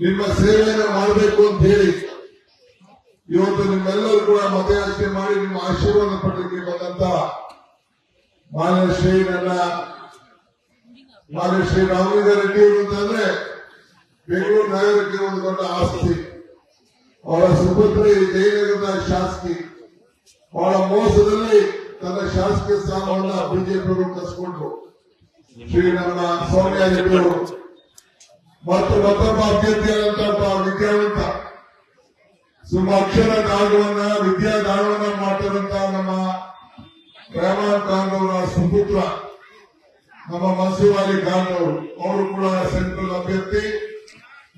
ನಿಮ್ಮ ಸೇವೆಯನ್ನು ಮಾಡಬೇಕು ಅಂತ ಹೇಳಿ ಇವತ್ತು ನಿಮ್ಮೆಲ್ಲರೂ ಕೂಡ ಮತಯಾಚನೆ ಮಾಡಿ ನಿಮ್ಮ ಆಶೀರ್ವಾದ ಪಡೆಯಲಿಕ್ಕೆ ಬಂದಂತ ಮಾನ್ಯ ಶ್ರೀ ನನ್ನ ಮಾನ್ಯ ಶ್ರೀ ರಾಮಲಿಂಗ ರೆಡ್ಡಿ ಅವರು ಅಂತಂದ್ರೆ ಬೆಂಗಳೂರು ನಗರಕ್ಕೆ ಒಂದು ದೊಡ್ಡ ಆಸ್ತಿ. ಅವರ ಸುಪುತ್ರಿ ಜಯನಗರದ ಶಾಸಕಿ. ಬಹಳ ಮೋಸದಲ್ಲಿ ತನ್ನ ಶಾಸಕೀಯ ಸ್ಥಾನವನ್ನ ಬಿಜೆಪಿಯವರು ಕಸ್ಕೊಂಡ್ರು ಶ್ರೀ ನಮ್ಮ ಸೋನಿಯಾ ರೆಡ್ಡಿ ಅವರು ಮತ್ತು ಮತ್ತೊಬ್ಬ ಅಭ್ಯರ್ಥಿಯಾದಂತಹ ಒಬ್ಬ ವಿದ್ಯಾವಂತ. ಸುಮ್ಮ ಅಕ್ಷರ ದಾಳುವನ್ನ ವಿದ್ಯಾ ದಾಳುವನ್ನ ಮಾಡ್ತಿರುವಂತಹ ನಮ್ಮ ರೆಹಮಾನ್ ಖಾನ್ ಅವರ ಸುಪುತ್ರ, ನಮ್ಮ ಮನ್ಸೂರ್ ಖಾನ್ ಅವರು ಅವರು ಕೂಡ ಸೆಂಟ್ರಲ್ ಅಭ್ಯರ್ಥಿ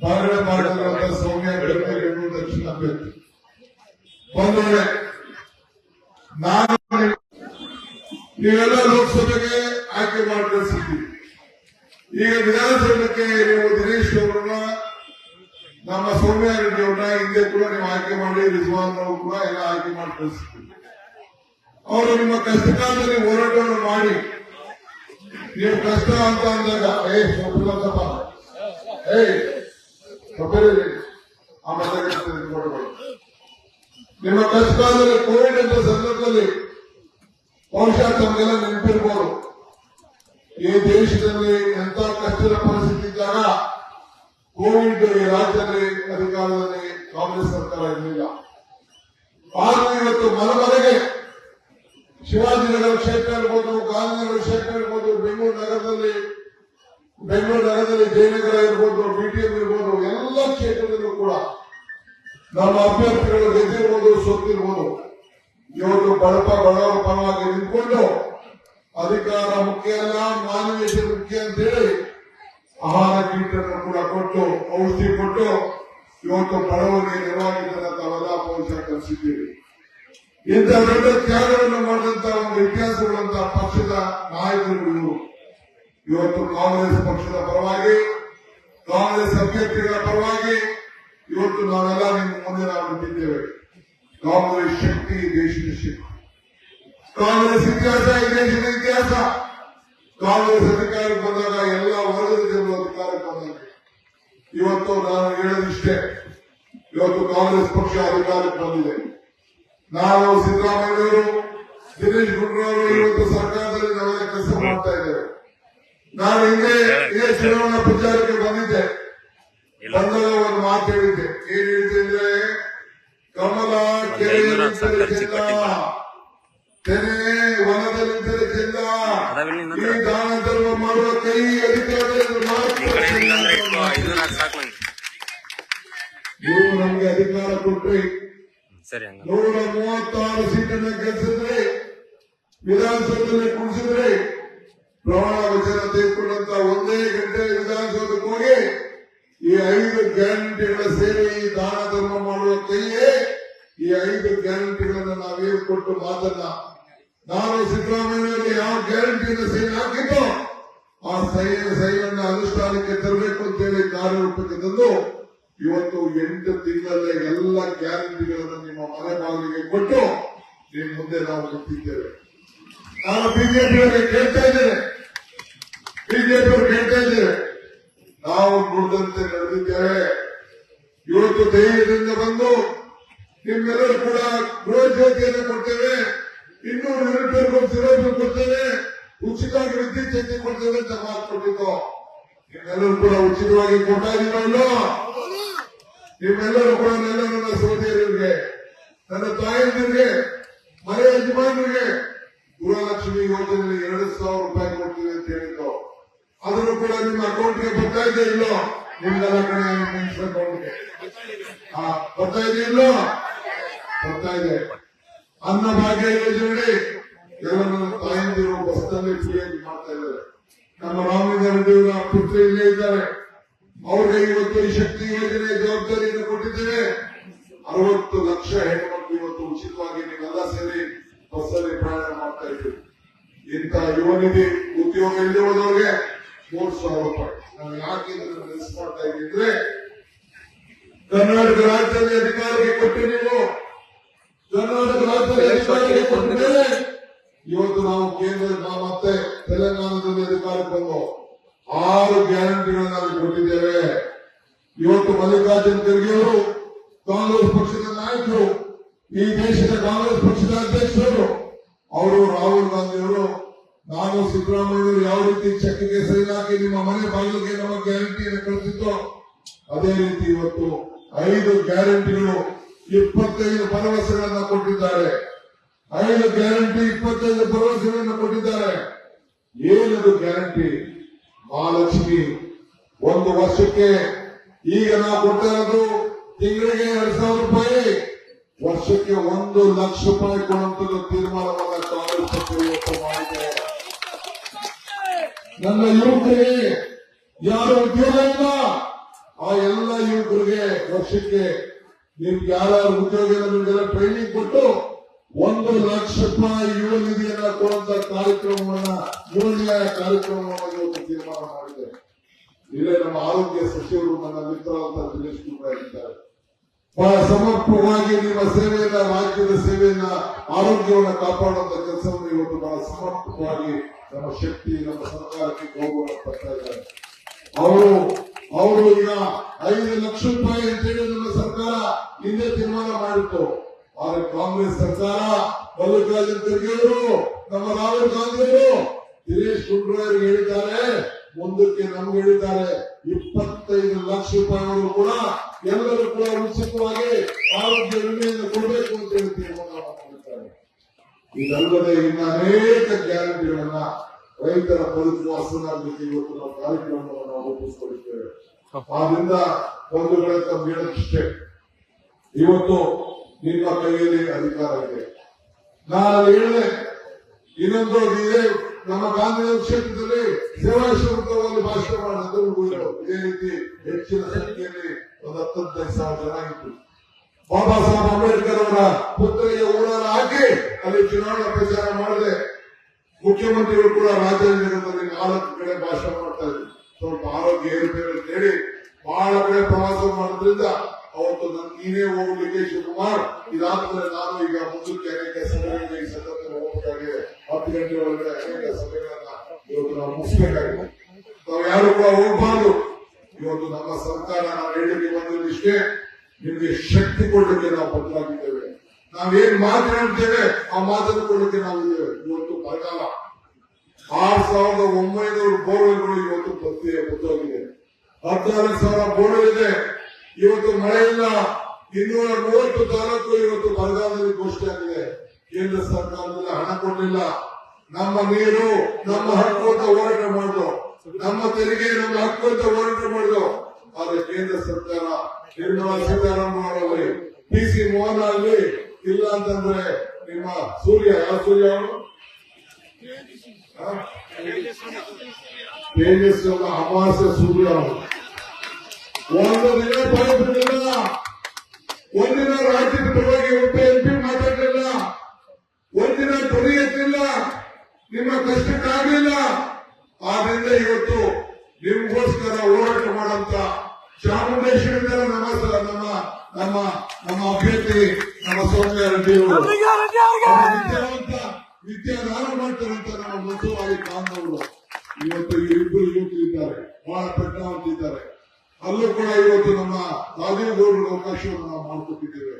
ಬಾಗಡೆ ಮಾಡಿರುವಂತಹ ಸೌಮ್ಯ ಬೆಂಗಳೂರು ದಕ್ಷಿಣ ಅಭ್ಯರ್ಥಿ. ಬಂದವಳೆ ನಾನು ನೀವೆಲ್ಲ ಲೋಕಸಭೆಗೆ ಆಯ್ಕೆ ಮಾಡಿ ಕಳಿಸಿದ್ದೀವಿ ಈಗ ವಿಧಾನಸೌಧಕ್ಕೆ ನೀವು ದಿನೇಶ್ ಅವರನ್ನ ನಮ್ಮ ಸೌಮ್ಯ ರೆಡ್ಡಿ ಅವ್ರನ್ನ ಹಿಂದೆ ಕೂಡ ನೀವು ಆಯ್ಕೆ ಮಾಡಿ, ರಿಜ್ವಾನ್ ಅವರು ಕೂಡ ಎಲ್ಲ ಆಯ್ಕೆ ಮಾಡಿ ಕಳಿಸ್ತೀವಿ. ಅವರು ನಿಮ್ಮ ಕಷ್ಟ ಕಾಲದಲ್ಲಿ ಹೋರಾಟವನ್ನು ಮಾಡಿ. ನೀವು ಕಷ್ಟ ಅಂತ ಅಂದಾಗ, ಏ ಸ್ವಲ್ಪ ಏ ಸೊಪ್ಪೇರಿ ಆ ಮತಗಟ್ಟೆ ನಿಮ್ಮ ಕಷ್ಟ ಕಾಲದಲ್ಲಿ ಕೋವಿಡ್ ಅಂತ ಸಂದರ್ಭದಲ್ಲಿ ಬಹುಶಃ ತಮಗೆಲ್ಲ ನೆನಪಿರ್ಬೋದು. ಈ ದೇಶದಲ್ಲಿ ಎಂತ ಕೋವಿಡ್ ರಾಜ್ಯದಲ್ಲಿ ಅಧಿಕಾರದಲ್ಲಿ ಕಾಂಗ್ರೆಸ್ ಸರ್ಕಾರ ಇರಲಿಲ್ಲ. ಭಾರತ ಇವತ್ತು ಮನೆ ಮನೆಗೆ ಶಿವಾಜಿನಗರ ಕ್ಷೇತ್ರ ಇರ್ಬೋದು ಗಾಂಧಿನಗರ ಕ್ಷೇತ್ರ ಇರ್ಬೋದು ಬೆಂಗಳೂರು ನಗರದಲ್ಲಿ ಬೆಂಗಳೂರು ನಗರದಲ್ಲಿ ಜಯನಗರ ಇರ್ಬೋದು, ಬಿಟಿಎಂ ಇರ್ಬೋದು, ಎಲ್ಲ ಕ್ಷೇತ್ರದಲ್ಲೂ ಕೂಡ ನಮ್ಮ ಅಭ್ಯರ್ಥಿಗಳು ಗೆದ್ದಿರ್ಬೋದು, ಸೋತಿರ್ಬೋದು. ಇವತ್ತು ಬಡಪ ಬಡವರ ಪರವಾಗಿ ನಿಂತ್ಕೊಂಡು ಅಧಿಕಾರ ಮುಖ್ಯ ಅಲ್ಲ, ಮಾನವೀಯತೆ ಮುಖ್ಯ ಅಂತ ಹೇಳಿ ಆಹಾರ ಕೀಟನ್ನು ಕೂಡ ಕೊಟ್ಟು, ಔಷಧಿ ಕೊಟ್ಟು ಇವತ್ತು ಬಡವರಿಗೆ ನೆರವಾಗಿದ್ದ ತಾವೆಲ್ಲ ಕಲಿಸಿದ್ದೀವಿ. ಇಂಥ ದೊಡ್ಡ ತ್ಯಾಗವನ್ನು ಮಾಡಿದಂತ ಒಂದು ಇತಿಹಾಸಗಳಂತ ಪಕ್ಷದ ನಾಯಕರುಗಳು ಇವತ್ತು ಕಾಂಗ್ರೆಸ್ ಪಕ್ಷದ ಪರವಾಗಿ, ಕಾಂಗ್ರೆಸ್ ಅಭ್ಯರ್ಥಿಗಳ ಪರವಾಗಿ ಇವತ್ತು ನಾವೆಲ್ಲ ನಿಮ್ಮ ಮುಂದೆ ನಾವು ನಿಂತಿದ್ದೇವೆ. ಕಾಂಗ್ರೆಸ್ ಶಕ್ತಿ, ದೇಶದ ಶಕ್ತಿ. ಕಾಂಗ್ರೆಸ್ ಇತಿಹಾಸ, ಈ ದೇಶದ ಇತಿಹಾಸ. ಕಾಂಗ್ರೆಸ್ ಅಧಿಕಾರಕ್ಕೆ ಬಂದಾಗ ಎಲ್ಲ ವರ್ಗದ ಜನರು ಅಧಿಕಾರಕ್ಕೆ ಬಂದಾಗ ಇವತ್ತು ನಾನು ಹೇಳೋದಿಷ್ಟೇ ಇವತ್ತು ಕಾಂಗ್ರೆಸ್ ಪಕ್ಷ ಅಧಿಕಾರಕ್ಕೆ ಬಂದಿದೆ. ನಾವು ಸಿದ್ದರಾಮಯ್ಯವರು ದಿನೇಶ್ ಗುಂಡೂರಾವ್ ಇವತ್ತು ಸರ್ಕಾರದಲ್ಲಿ ನಾವೆಲ್ಲ ಕೆಲಸ ಮಾಡ್ತಾ ಇದ್ದೇವೆ. ನಾನು ಹಿಂದೆ ಇದೇ ಚುನಾವಣಾ ಪ್ರಚಾರಕ್ಕೆ ಬಂದಿದ್ದೆ. ಬಂದಾಗ ಒಂದು ಮಾತು ಹೇಳಿದ್ದೆ. ಏನ್ ಹೇಳ್ತಿದ್ರೆ ಕಮಲ ಕೆರೆಯಲ್ಲಿದ್ದರೆ ಚೆಲ್ಲ. ತೆನೆ ವನದಲ್ಲಿದ್ದರೆ ಚೆಲ್ಲ. ಈ ದಾನ ಕೊಟ್ರಿ ನೂರ ಮೂವತ್ತಾರು ಸೀಟನ್ನ ಗೆಲ್ಲಿಸಿದ್ರಿ ವಿಧಾನಸೌಧದಲ್ಲಿ ಕುಣಿಸಿದ್ರೆ ಪ್ರಮಾಣ ವಚನ ತೆಗೆದುಕೊಂಡಂತ ಒಂದೇ ಗಂಟೆ ವಿಧಾನಸೌಧಕ್ಕೆ ಹೋಗಿ ಈ ಐದು ಗ್ಯಾರಂಟಿಗಳ ಸೇರಿ ಈ ದಾನ ಧರ್ಮ ಮಾಡುವ ಕೈಯೇ ಈ ಐದು ಗ್ಯಾರಂಟಿಗಳನ್ನ ನಾವೇನು ಕೊಟ್ಟು ಮಾತನ್ನ. ನಾನು ಸಿದ್ದರಾಮಯ್ಯ ಯಾವ ಗ್ಯಾರಂಟಿಯನ್ನು ಸೈನ್ ಹಾಕಿದ್ದೋ ಆ ಸೈನ್ ಸೈನನ್ನ ಅನುಷ್ಠಾನಕ್ಕೆ ತರಬೇಕು ಅಂತೇಳಿ ಕಾರ್ಯರೂಪಕ್ಕೆ ತಂದು ಇವತ್ತು ಎಂಟು ತಿಂಗಳಲ್ಲೇ ಎಲ್ಲ ಗ್ಯಾರಂಟಿಗಳನ್ನು ನಿಮ್ಮ ಮನೆ ಬಾಗಿಲಿಗೆ ಕೊಟ್ಟು ನಿಮ್ಮ ಮುಂದೆ ನಾವು ನಿಂತಿದ್ದೇವೆ. ನಾನು ಬಿಜೆಪಿಯವರಿಗೆ ಕೇಳ್ತಾ ಇದ್ದೇನೆ ಬಿಜೆಪಿಯವರು ಕೇಳ್ತಾ ಇದ್ದೇವೆ ನಾವು ನುಡಿದಂತೆ ನಡೆದಿದ್ದೇವೆ ಇವತ್ತು ಧೈರ್ಯದಿಂದ ಬಂದು ನಿಮ್ಮೆಲ್ಲರೂ ಕೂಡ ಗೃಹ ಜ್ಯೋತಿಯನ್ನು ಕೊಡ್ತೇವೆ ಇನ್ನೂರು ಯೂನಿಟ್ವರೆಗೂ ಸಿಲಿಂಡರ್ ಕೊಡ್ತೇವೆ ಉಚಿತವಾಗಿ ವಿದ್ಯುತ್ ಶಕ್ತಿ ಕೊಡ್ತೇವೆ ಅಂತ ಮಾತು ಕೊಟ್ಟಿದ್ದು ನಿಮ್ಮೆಲ್ಲರೂ ಕೂಡ ಉಚಿತವಾಗಿ ಕೊಡ್ತಾ ಇದೀವಲ್ಲೋ ನಿಮ್ಮೆಲ್ಲರೂ ಕೂಡ ನನ್ನ ನನ್ನ ಸೋದರಿಯರಿಗೆ, ನನ್ನ ತಾಯಂದಿರಿಗೆ, ಮನೆ ಯಜಮಾನರಿಗೆ ಗೃಹಲಕ್ಷ್ಮಿ ಯೋಜನೆ ಎರಡು ಸಾವಿರ ರೂಪಾಯಿ ಕೊಡ್ತೀನಿ ಅಂತ ಹೇಳಿದ್ದು. ಅದನ್ನು ಕೂಡ ನಿಮ್ಮ ಅಕೌಂಟ್ಗೆ ಬರ್ತಾ ಇದೆ ಇಲ್ಲೋ? ನಿಮ್ಮೆಲ್ಲ ಕಡೆ ಅಕೌಂಟ್ಗೆ? ಬರ್ತಾ ಇದೆ ಇಲ್ಲೋ? ಬರ್ತಾ ಇದೆ. ಅನ್ನ ಭಾಗ್ಯ ಯೋಜನೆ ಎಲ್ಲ ನನ್ನ ತಾಯಂದಿರು ಬಸ್ನಲ್ಲಿ ಫ್ರೀಯಾಗಿ ಮಾಡ್ತಾ ಇದ್ದಾರೆ ನಮ್ಮ ರಾಮಲಿಂಗ ರೆಡ್ಡಿಯವರ ಪುತ್ರಿ ಇಲ್ಲೇ ಇದ್ದಾರೆ ಅವ್ರಿಗೆ ಇವತ್ತು ಈ ಶಕ್ತಿ ಯೋಜನೆ ಜವಾಬ್ದಾರಿಯನ್ನು ಕೊಟ್ಟಿದ್ದೇವೆ ಅರವತ್ತು ಲಕ್ಷ ಹೆಣ್ಮಕ್ಳು ಇವತ್ತು ಉಚಿತವಾಗಿ ನೀವೆಲ್ಲ ಸೇರಿ ಬಸ್ಸಲ್ಲಿ ಪ್ರಯಾಣ ಮಾಡ್ತಾ ಇದ್ದೀವಿ ಇಂಥ ಯುವ ನಿಧಿ ಉದ್ಯೋಗ ಇಲ್ಲದೆ ಹೋದವ್ರಿಗೆ ಮೂರು ಸಾವಿರ ರೂಪಾಯಿ. ನಾವು ಯಾಕೆ ಮಿಸ್ ಮಾಡ್ತಾ ಇದ್ದೀವಿ ಕರ್ನಾಟಕ ರಾಜ್ಯದಲ್ಲಿ ಅಧಿಕಾರಿಗೆ ಕೊಟ್ಟು ನೀವು, ಕರ್ನಾಟಕ ರಾಜ್ಯದಲ್ಲಿ ಅಧಿಕಾರಿಗೆ ಕೊಟ್ಟ ಮೇಲೆ ಇವತ್ತು ನಾವು ಕೇಂದ್ರ ಮತ್ತೆ ತೆಲಂಗಾಣದಲ್ಲಿ ಅಧಿಕಾರಕ್ಕೆ ಬಂದು ಆರು ಗ್ಯಾರಂಟಿಗಳನ್ನು ಕೊಟ್ಟಿದ್ದೇವೆ. ಇವತ್ತು ಮಲ್ಲಿಕಾರ್ಜುನ್ ಖರ್ಗೆ ಅವರು ಕಾಂಗ್ರೆಸ್ ಪಕ್ಷದ ನಾಯಕರು, ಈ ದೇಶದ ಕಾಂಗ್ರೆಸ್ ಪಕ್ಷದ ಅಧ್ಯಕ್ಷರು. ಅವರು ರಾಹುಲ್ ಗಾಂಧಿ ಅವರು, ನಾನು ಸಿದ್ದರಾಮಯ್ಯವರು ಯಾವ ರೀತಿ ಚೆಕ್ಗೆ ಸೈನ್ ಹಾಕಿ ನಿಮ್ಮ ಮನೆ ಬಾಗಿಲಿಗೆ ನಮ್ಮ ಗ್ಯಾರಂಟಿಯನ್ನು ಕಳಿಸಿದ್ದೋ, ಅದೇ ರೀತಿ ಇವತ್ತು ಐದು ಗ್ಯಾರಂಟಿಗಳು ಇಪ್ಪತ್ತೈದು ಭರವಸೆಗಳನ್ನ ಕೊಟ್ಟಿದ್ದಾರೆ. ಐದು ಗ್ಯಾರಂಟಿ, ಇಪ್ಪತ್ತೈದು ಭರವಸೆಗಳನ್ನು ಕೊಟ್ಟಿದ್ದಾರೆ. ಏನದು ಗ್ಯಾರಂಟಿ? ಮಹಾಲಕ್ಷ್ಮಿ, ಒಂದು ವರ್ಷಕ್ಕೆ ಈಗ ನಾವು ಕೊಡ್ತಾ ತಿಂಗಳಿಗೆ ಎರಡ್ ಸಾವಿರ ರೂಪಾಯಿ. ವರ್ಷಕ್ಕೆ ಒಂದು ಲಕ್ಷ ರೂಪಾಯಿ ಕೊಡುವಂತದ್ದು ತೀರ್ಮಾನವನ್ನ ಕಾಂಗ್ರೆಸ್ ಪಕ್ಷ ಮಾಡಿದೆ. ನನ್ನ ಯುವಕರಿಗೆ ಯಾರು ಉದ್ಯೋಗ ಇಲ್ಲ? ಆ ಎಲ್ಲ ಯುವಕರಿಗೆ ವರ್ಷಕ್ಕೆ ನಿಮ್ಗೆ ಯಾರ್ಯಾರು ಉದ್ಯೋಗ ಇಲ್ಲ ಟ್ರೈನಿಂಗ್ ಕೊಟ್ಟು ಒಂದು ಲಕ್ಷ ರೂಪಾಯಿ ಯುವ ನಿಧಿಯನ್ನ ಕೊಡುವಂತ ಕಾರ್ಯಕ್ರಮವನ್ನ, ಯುವ ಕಾರ್ಯಕ್ರಮವನ್ನು ಇಲ್ಲೇ ನಮ್ಮ ಆರೋಗ್ಯ ಸಚಿವರು ನನ್ನ ಮಿತ್ರ ದಿನೇಶ್ ಗುಂಡೂರಾವ್ ಇದ್ದಾರೆ ಬಹಳ ಸಮರ್ಪಕವಾಗಿ ನಿಮ್ಮ ಸೇವೆಯನ್ನ ರಾಜ್ಯದ ಸೇವೆಯನ್ನ, ಆರೋಗ್ಯವನ್ನು ಕಾಪಾಡುವಂತ ಕೆಲಸವನ್ನು ಇವತ್ತು ಬಹಳ ಸಮರ್ಪಕವಾಗಿ ನಮ್ಮ ಶಕ್ತಿ, ನಮ್ಮ ಸರ್ಕಾರಕ್ಕೆ ಗೌರವ ಪಡ್ತಾ ಇದ್ದಾರೆ. ಅವರು ಅವರು ಈಗ ಐದು ಲಕ್ಷ ರೂಪಾಯಿ ಅಂತೇಳಿ ನಮ್ಮ ಸರ್ಕಾರ ಹಿಂದೆ ತೀರ್ಮಾನ ಮಾಡಿತ್ತು. ಆದ್ರೆ ಕಾಂಗ್ರೆಸ್ ಸರ್ಕಾರ ಮಲ್ಲಿಕಾರ್ಜುನ್ ಖರ್ಗೆ ಅವರು, ನಮ್ಮ ರಾಹುಲ್ ಗಾಂಧಿ ಅವರು, ದಿನೇಶ್ ಗುಂಡೂರಾವ್ ಹೇಳಿದ್ದಾರೆ ಮುಂದಕ್ಕೆ ನಮ್ಗೆ ಹೇಳಿದ್ದಾರೆ ಇಪ್ಪತ್ತೈದು ಲಕ್ಷ ರೂಪಾಯಿಗಳು ಕೂಡ ಎಲ್ಲರೂ ಕೂಡ ಉಚಿತವಾಗಿ ಆರೋಗ್ಯ ವಿಮೆಯನ್ನು ಕೊಡಬೇಕು ಅಂತ ಹೇಳಿ ಇದಲ್ಲದೆ ಇನ್ನು ಅನೇಕ ಗ್ಯಾರಂಟಿಗಳನ್ನ ರೈತರ ಬದುಕು ಹಸನಾಗಲಿಕ್ಕೆ ಇವತ್ತು ನಾವು ಕಾರ್ಯಕ್ರಮವನ್ನು ನಾವು ರೂಪಿಸಿಕೊಂಡಿದ್ದೇವೆ. ಆದ್ರಿಂದ ಕಡೆ ತಮ್ಗೆ ಹೇಳೋದಿಷ್ಟೇ, ಇವತ್ತು ನಿಮ್ಮ ಕೈಯಲ್ಲಿ ಅಧಿಕಾರ ಇದೆ. ನಾನು ಹೇಳಿದೆ ಇನ್ನೊಂದು ಇದೆ. ನಮ್ಮ ಗಾಂಧಿನಗರ ಕ್ಷೇತ್ರದಲ್ಲಿ ಸೇವಾಶ್ರಮದಲ್ಲಿ ಭಾಷಣ ಮಾಡಿದ್ರು ಇದೇ ರೀತಿ ಹೆಚ್ಚಿನ ಸಂಖ್ಯೆಯಲ್ಲಿ ಒಂದು ಹತ್ತೊಂದೈದು ಸಾವಿರ ಜನ ಇತ್ತು ಬಾಬಾ ಸಾಹೇಬ್ ಅಂಬೇಡ್ಕರ್ ಅವರ ಪುತ್ರಿಗೆ ಊರನ್ನು ಹಾಕಿ ಅಲ್ಲಿ ಚುನಾವಣಾ ಪ್ರಚಾರ ಮಾಡಿದೆ ಮುಖ್ಯಮಂತ್ರಿಗಳು ಕೂಡ ರಾಜ್ಯದಲ್ಲಿ ನಾಲ್ಕು ಕಡೆ ಭಾಷಣ ಮಾಡ್ತಾ ಇದ್ರು. ಸ್ವಲ್ಪ ಆರೋಗ್ಯ ಏರುಪೇರು ಅಂತ ಹೇಳಿ ಬಹಳ ಕಡೆ ಪ್ರವಾಸ ಮಾಡೋದ್ರಿಂದ ಅವತ್ತು ನನ್ ನೀನೇ ಹೋಗ್ಲಿಕ್ಕೆ ಶಿವಕುಮಾರ್ ಇದಾದ್ರೆ ನಾನು ಈಗ ಮುಂದಕ್ಕೆ ಅನೇಕ ಸಭೆಗಳಿಗೆ ಈ ಸಂದರ್ಭದಲ್ಲಿ ಹೋಗ್ಬೇಕಾಗಿದೆ ಹತ್ತು ಗಂಟೆ ಒಳಗಡೆ ಅನೇಕ ಸಭೆಗಳನ್ನ ಇವತ್ತು ನಾವು ಮುಗಿಸ್ಬೇಕಾಗಿದೆ. ನಾವು ಯಾರು ಕೂಡ ಹೋಗ್ಬಾರ್ದು. ಇವತ್ತು ನಮ್ಮ ಸರ್ಕಾರ ನಾವು ಹೇಳಿಕೆ ಬಂದಿದ್ದಿಷ್ಟೇ ನಿಮಗೆ ಶಕ್ತಿ ಕೊಡಲಿಕ್ಕೆ ನಾವು ಬದಲಾಗಿದ್ದೇವೆ. ನಾವೇನ್ ಮಾತನಾಡ್ತೇವೆ ಆ ಮಾತನ್ನು ಕೊಡಲಿಕ್ಕೆ ನಾವು ಇದ್ದೇವೆ. ಇವತ್ತು ಬರಗಾಲ. ಆರ್ ಸಾವಿರದ ಒಂಬೈನೂರು ಬೋರ್ವೆಲ್ಗಳು ಇವತ್ತು ಪ್ರತಿ ಹದಿನಾರು ಸಾವಿರ ಬೋರ್ವೆಲ್ ಇದೆ. ಇವತ್ತು ಮಳೆ ಇಲ್ಲ. ಇನ್ನೂರ ಮೂವತ್ತು ತಾಲೂಕು ಇವತ್ತು ಬರಗಾಲದಲ್ಲಿ ಘೋಷಣೆ ಆಗಿದೆ. ಕೇಂದ್ರ ಸರ್ಕಾರದಿಂದ ಹಣ ಕೊಡಲಿಲ್ಲ. ನಮ್ಮ ನೀರು, ನಮ್ಮ ಹಕ್ಕು ಅಂತ ಹೋರಾಟ ಮಾಡುದು ನಮ್ಮ ತೆರಿಗೆ, ನಮ್ಮ ಹಕ್ಕು ಅಂತ ಹೋರಾಟ ಮಾಡುದು ಆದ್ರೆ ಕೇಂದ್ರ ಸರ್ಕಾರ ನಿರ್ಮಲಾ ಸೀತಾರಾಮನ್ ಅವರಲ್ಲಿ ಪಿ ಸಿ ಮೋಹನ್ ಆಗಲಿ ಇಲ್ಲ ಅಂತಂದ್ರೆ ನಿಮ್ಮ ಸೂರ್ಯ, ಯಾವ ಸೂರ್ಯ ಅವರು ತೇಜಸ್ವಿ ಅಮಾವಾಸ್ಯ ಸೂರ್ಯ ಅವರು ಒಂದು ದಿನ ಭಯಪಡಲಿಲ್ಲ ಒಂದಿನ ರಾಜ್ಯದ ಪರವಾಗಿ ಒಬ್ಬ ಎಂಪಿ ಮಾತಾಡಲಿಲ್ಲ. ಒಂದಿನ ಧ್ವನಿ ನಿಮ್ಮ ನಿಮ್ಮ ಕಷ್ಟಕ್ಕಾಗಲಿಲ್ಲ ಆದ್ರಿಂದ ಇವತ್ತು ನಿಮ್ಗೋಸ್ಕರ ಹೋರಾಟ ಮಾಡಂತ ಚಾಮುಂಡೇಶ್ವರಿಂದ ನಮ್ಮ ನಮ್ಮ ನಮ್ಮ ನಮ್ಮ ಅಭ್ಯರ್ಥಿ, ನಮ್ಮ ಸೌಮ್ಯ ರೆಡ್ಡಿಯವರು ವಿದ್ಯಾವಂತ ವಿದ್ಯಾದಾನ ಮಾಡ್ತಾರಂತ ನಮ್ಮ ಮಧುವಾಗಿ ಕಾಂತವರು. ಇವತ್ತು ಯುವಕರು ಇದ್ದಾರೆ. ಬಹಳ ಪ್ರಜ್ಞಾವಂತ ಇದ್ದಾರೆ ಅಲ್ಲೂ ಕೂಡ ಇವತ್ತು ನಮ್ಮ ಗೌಡ್ರಿಗೆ ಅವಕಾಶವನ್ನು ನಾವು ಮಾಡಿಕೊಟ್ಟಿದ್ದೇವೆ.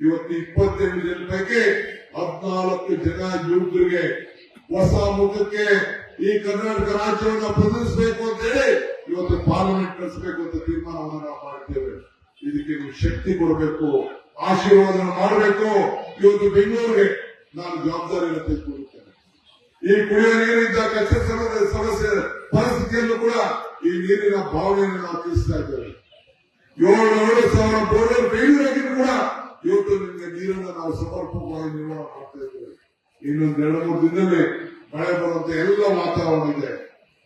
ಇವತ್ತು ಇಪ್ಪತ್ತೆಂಟು ಜನ ಪೈಕಿ ಹದಿನಾಲ್ಕು ಜನ ಯುವಕರಿಗೆ ಹೊಸ ಮುಖಕ್ಕೆ ಈ ಕರ್ನಾಟಕ ರಾಜ್ಯವನ್ನು ಪ್ರತಿನಿಧಿಸಬೇಕು ಅಂತ ಹೇಳಿ ಇವತ್ತು ಪಾರ್ಲಿಮೆಂಟ್ ನಡೆಸಬೇಕು ಅಂತ ತೀರ್ಮಾನವನ್ನು ನಾವು ಮಾಡಿದ್ದೇವೆ. ಇದಕ್ಕೆ ನೀವು ಶಕ್ತಿ ಕೊಡಬೇಕು ಆಶೀರ್ವಾದ ಮಾಡಬೇಕು. ಇವತ್ತು ಬೆಂಗಳೂರಿಗೆ ನಾನು ಜವಾಬ್ದಾರಿಯನ್ನು ತೆಗೆದುಕೊಳ್ಳುತ್ತೇನೆ ಈ ಕುಡಿಯುವ ನೀರಿದ್ದ ಕಚ್ಚಾ ಸಮಸ್ಯೆ ಪರಿಸ್ಥಿತಿಯಲ್ಲೂ ಕೂಡ ಈ ನೀರಿನ ಭಾವನೆಯನ್ನು ನಾವು ತಿಳಿಸ್ತಾ ಇದ್ದೇವೆ. ಏಳು ಸಾವಿರ ಬೋರ್ವೆಲ್ ಕೂಡ ಇವತ್ತು ನಿಮಗೆ ನೀರನ್ನು ನಾವು ಸಮರ್ಪಕವಾಗಿ ನಿರ್ವಹಣೆ ಮಾಡ್ತಾ ಇದ್ದೇವೆ. ಇನ್ನೊಂದು ಎರಡು ಮೂರು ದಿನದಲ್ಲಿ ಮಳೆ ಬರುವಂತ ಎಲ್ಲ ವಾತಾವರಣ ಇದೆ.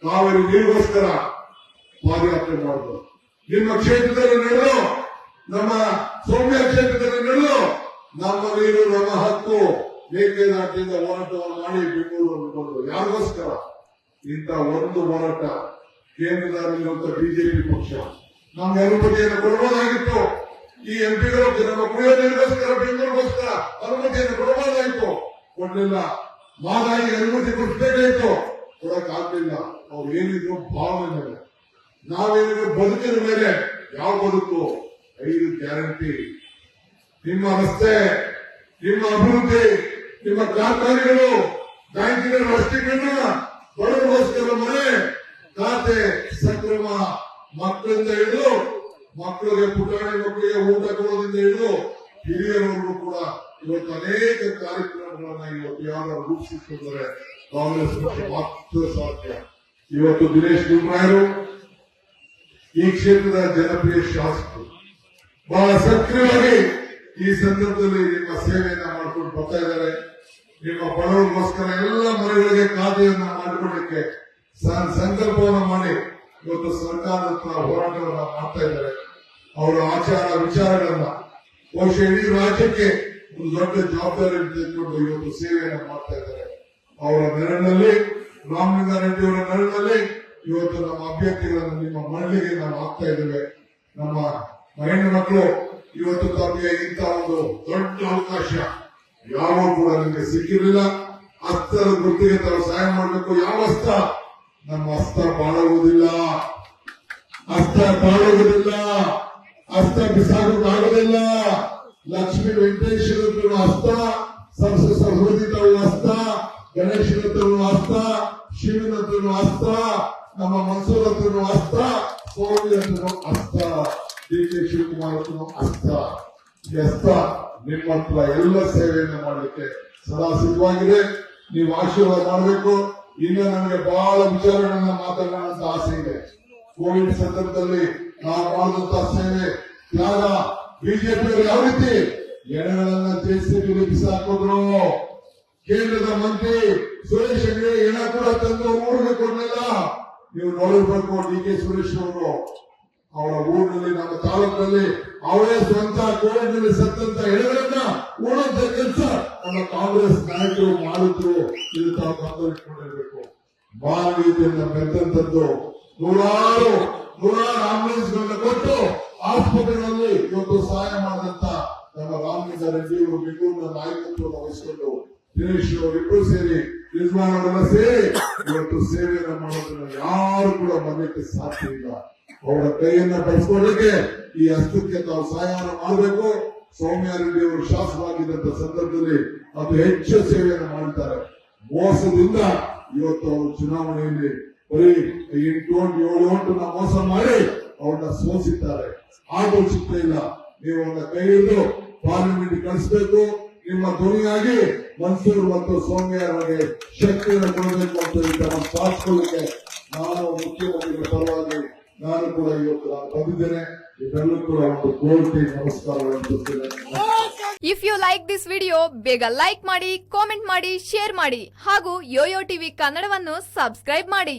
ಕಾವೇರಿ ನೀರಿಗೋಸ್ಕರ ಪಾದಯಾತ್ರೆ ಮಾಡುದು ನಿಮ್ಮ ಕ್ಷೇತ್ರದಲ್ಲಿ ನಡೆದು, ನಮ್ಮ ಸೌಮ್ಯ ಕ್ಷೇತ್ರದಲ್ಲಿ ನಡೆದು, ನಮ್ಮ ನೀರು, ನಮ್ಮ ಹಕ್ಕು ಮೇಕೆದಾಟಿಯಿಂದ ಹೋರಾಟವನ್ನು ಮಾಡಿ ಬೆಂಗಳೂರು ಬಂದರು. ಯಾರಿಗೋಸ್ಕರ? ಇಂಥ ಒಂದು ಹೋರಾಟ ಕೇಂದ್ರದಲ್ಲಿರುವಂತ ಬಿಜೆಪಿ ಪಕ್ಷ. ನಮ್ಗೆ ಅನುಮತಿಯನ್ನು ಕೊಡಬಹುದಾಗಿತ್ತು? ಈ ಎಂಪಿಗಳು ನಮ್ಮ ಕುಡಿಯೋ ಬೆಂಗಳೂರಿಗೋಸ್ಕರ ಅನುಮತಿಯನ್ನು ಕೊಡಬಹುದಾಗಿತ್ತು? ಕೊಡಲಿಲ್ಲ. ಮಾದಾಯಿ ಅನುಮತಿ ಕೊಡಿಸಬೇಕಾಯ್ತು. ಆಗ್ಲಿಲ್ಲ ಅವ್ರು ಏನಿದ್ರು ಭಾವನೆ ಮೇಲೆ ನಾವೇನಿದ್ರು ಬದುಕಿನ ಮೇಲೆ ಯಾವ ಬದುಕು? ಐದು ಗ್ಯಾರಂಟಿ. ನಿಮ್ಮ ರಸ್ತೆ, ನಿಮ್ಮ ಅಭಿವೃದ್ಧಿ ನಿಮ್ಮ ಕಾರ್ಖಾನೆಗಳು ಬ್ಯಾಂಕಿನ ರಾಷ್ಟ್ರೀಕರಣ ಬಡವರಿಗೋಸ್ಕರ ಮನೆ, ಖಾತೆ ಸಕ್ರಮ, ಮಕ್ಕಳಿಂದ ಹಿಡಿದು ಮಕ್ಕಳಿಗೆ ಪುಟಾಣಿ ಮಕ್ಕಳಿಗೆ ಊಟ ಕೊಡೋದ್ರಿಂದ ಹಿಡಿದು ಹಿರಿಯರವರು ಕೂಡ ಇವತ್ತು ಅನೇಕ ಕಾರ್ಯಕ್ರಮಗಳನ್ನ ಇವತ್ತು ಯಾರು ರೂಪಿಸಿಕೊಂಡರೆ ಕಾಂಗ್ರೆಸ್ ಮಾತ್ರ ಸಾಧ್ಯ. ಇವತ್ತು ದಿನೇಶ್ ಗುಂಡ್ರಾಯರು ಈ ಕ್ಷೇತ್ರದ ಜನಪ್ರಿಯ ಶಾಸಕರು. ಬಹಳ ಸಕ್ರಿಯವಾಗಿ ಈ ಸಂದರ್ಭದಲ್ಲಿ ನಿಮ್ಮ ಸೇವೆಯನ್ನ ಮಾಡ್ಕೊಂಡು ಬರ್ತಾ ಇದ್ದಾರೆ. ನಿಮ್ಮ ಬಡವರಿಗೋಸ್ಕರ ಎಲ್ಲ ಮನೆಗಳಿಗೆ ಖಾತೆಯನ್ನು ಮಾಡಿಕೊಳ್ಳಿಕ್ಕೆ ಸಂಕಲ್ಪವನ್ನು ಮಾಡಿ. ಇವತ್ತು ಸರ್ಕಾರದ ಹೋರಾಟವನ್ನ ಮಾಡ್ತಾ ಇದ್ದಾರೆ. ಅವರ ಆಚಾರ ವಿಚಾರಗಳನ್ನ ಬಹುಶಃ ಇಡೀ ರಾಜ್ಯಕ್ಕೆ ಒಂದು ದೊಡ್ಡ ಜವಾಬ್ದಾರಿ ತೆಗೆದುಕೊಂಡು ಇವತ್ತು ಸೇವೆಯನ್ನು ಮಾಡ್ತಾ ಇದ್ದಾರೆ. ಅವರ ನೆರಳಿನಲ್ಲಿ ರಾಮಲಿಂಗಾರೆಡ್ಡಿ ಅವರ ನೆರಳಿನಲ್ಲಿ ಇವತ್ತು ನಮ್ಮ ಅಭ್ಯರ್ಥಿಗಳನ್ನು ನಿಮ್ಮ ಮನೆಗೆ ನಾವು ಹಾಕ್ತಾ ಇದ್ದೇವೆ. ನಮ್ಮ ಹೆಣ್ಣು ಮಕ್ಕಳು, ಇವತ್ತು ತಮಗೆ ಇಂತಹ ಒಂದು ದೊಡ್ಡ ಅವಕಾಶ. ಯಾವ ಕೂಡ ನಿಮಗೆ ಸಿಕ್ಕಿರಲಿಲ್ಲ. ಹಸ್ತರ ವೃತ್ತಿಗೆ ತಾವು ಸಹಾಯ ಮಾಡಬೇಕು. ಯಾವ ಅಸ್ತ ನಮ್ಮ ಅಸ್ತ್ರ ಬಾಳುವುದಿಲ್ಲ ಅಸ್ತ ಬಾಳುವುದಿಲ್ಲ ಅಸ್ತ ಬಿಸಾಕೋಕ್ಕಾಗೋದಿಲ್ಲ ಲಕ್ಷ್ಮೀ ವೆಂಕಟೇಶ್ವರ ಅಸ್ತ ಸರಸ್ವ ಸರಸ್ವತಿ ತಾವು ಅಸ್ತ್ರ, ಗಣೇಶನ ಹತ್ರನು ಅಸ್ತ್ರ, ಶಿವನ ಹತ್ರನು ಅಸ್ತ್ರ, ನಮ್ಮ ಮನ್ಸೂರ್ ಹತ್ರನು ಹಸ್ತ ಸ್ವಾಮಿ ಹತ್ರನು ಹಸ್ತ ಡಿ ಕೆ ಶಿವಕುಮಾರ್ ಹಸ್ತ ನಿಮ್ಮ ಹತ್ರ ಎಲ್ಲ ಸೇವೆಯನ್ನು ಮಾಡಲಿಕ್ಕೆ ಸದಾ ಸಿದ್ಧವಾಗಿದೆ. ನೀವು ಆಶೀರ್ವಾದ ಮಾಡಬೇಕು. ಇನ್ನು ನನಗೆ ಬಹಳ ವಿಚಾರಗಳನ್ನ ಮಾತಾಡೋಣ ಆಸೆ ಇದೆ. ಕೋವಿಡ್ ಸಂದರ್ಭದಲ್ಲಿ ನಾವು ಮಾಡಿದಂತಹ ಸೇವೆ ತ್ಯಾಗ. ಬಿಜೆಪಿಯವರು ಯಾವ ರೀತಿ ಎಣಗಳನ್ನ ಜೆಸಿಬಿ ಬಿಸಾಕಿದ್ರು ಕೇಂದ್ರದ ಮಂತ್ರಿ ಸುರೇಶ್ ಅಂಗಡಿ ಎಣ ಕೂಡ ತಂದು ಊರಿಗೆ ಕೊಡಲಿಲ್ಲ. ನೀವು ನೋಡಿರ್ಬೇಕು ಡಿ ಕೆ ಸುರೇಶ್ ಅವರು. ಅವರ ಊರಿನಲ್ಲಿ, ನಮ್ಮ ತಾಲೂಕಿನಲ್ಲಿ ಅವಳೇ ಸ್ವಂತ ಕೋವಿಡ್ನಲ್ಲಿ ಸತ್ತಂತ ಎಳೆಗಳನ್ನ ಉಳಿದ ಕೆಲಸ ನಮ್ಮ ಕಾಂಗ್ರೆಸ್ ನಾಯಕರು ಮಾಡಿದ್ರು. ಇದು ತಾವು ಗಮನಿಟ್ಕೊಂಡಿರ್ಬೇಕು ಮಾನವೀಯತೆಯಿಂದ ಬೆದ್ದಂತದ್ದು ನೂರಾರು ನೂರಾರು ಆಂಬುಲೆನ್ಸ್ ಗಳನ್ನ ಕೊಟ್ಟು ಆಸ್ಪತ್ರೆಗಳಲ್ಲಿ ಇವತ್ತು ಸಹಾಯ ಮಾಡಿದಂತ ನಮ್ಮ ರಾಮಲಿಂಗ ರೆಡ್ಡಿ ಅವರು ಬೆಂಗಳೂರಿನ ನಾಯಕತ್ವವನ್ನು ವಹಿಸಿಕೊಂಡು ದಿನೇಶ್ ಅವರಿಬ್ಬರು ಸೇರಿ ಯಜಮಾನ್ ಅವರೆಲ್ಲ ಸೇರಿ ಇವತ್ತು ಸೇವೆಯನ್ನು ಮಾಡೋದನ್ನ ಯಾರು ಕೂಡ ಮನೆಯಕ್ಕೆ ಸಾಧ್ಯ ಇಲ್ಲ. ಅವರ ಕೈಯನ್ನ ಬಳಸ್ಕೊಳ್ಳಿಕ್ಕೆ ಈ ಹಸ್ತಕ್ಕೆ ತಾವು ಸಹಾಯವನ್ನು ಮಾಡಬೇಕು. ಸೌಮ್ಯಾರೆಡ್ಡಿ ಅವರು ಶಾಸಕರಾಗಿದ್ದಂತ ಸಂದರ್ಭದಲ್ಲಿ ಅದು ಹೆಚ್ಚು ಸೇವೆಯನ್ನು ಮಾಡ್ತಾರೆ. ಮೋಸದಿಂದ ಇವತ್ತು ಅವರು ಚುನಾವಣೆಯಲ್ಲಿ ಬರೀ ಎಂಟು ಏಳು ಅಂಟನ್ನ ಮೋಸ ಮಾಡಿ ಅವ್ರನ್ನ ಸೋಸಿದ್ದಾರೆ ಆದರೂ ಸಿಗ್ತಾ ಇಲ್ಲ. ನೀವು ಅವರ ಕೈ ಹಿಡಿದು ಪಾರ್ಲಿಮೆಂಟ್ ಕಳಿಸ್ಬೇಕು. ನಿಮ್ಮ ಧ್ವನಿಯಾಗಿ ಮನ್ಸೂರ್ ಮತ್ತು ಸೌಮ್ಯರಿಗೆ ಶಕ್ತಿಯನ್ನು ಕೊಡಬೇಕು ಅಂತ ಸಾಧಿಸ್ಕೊಳ್ಳಿಕ್ಕೆ ನಾನು ಮುಖ್ಯಮಂತ್ರಿಗಳ ಪರವಾಗಿ ನಾನು ಕೂಡ ಇವತ್ತು ನಾನು ಬಂದಿದ್ದೇನೆ. ಇದೆಲ್ಲೂ ಕೂಡ ಒಂದು ಕೋಟಿ if you like this video ಬೇಗ ಲೈಕ್ ಮಾಡಿ ಕಾಮೆಂಟ್ ಮಾಡಿ ಶೇರ್ ಮಾಡಿ ಹಾಗೂ ಯೋಯೋ ಟಿವಿ ಕನ್ನಡವನ್ನು ಸಬ್ಸ್ಕ್ರೈಬ್ ಮಾಡಿ.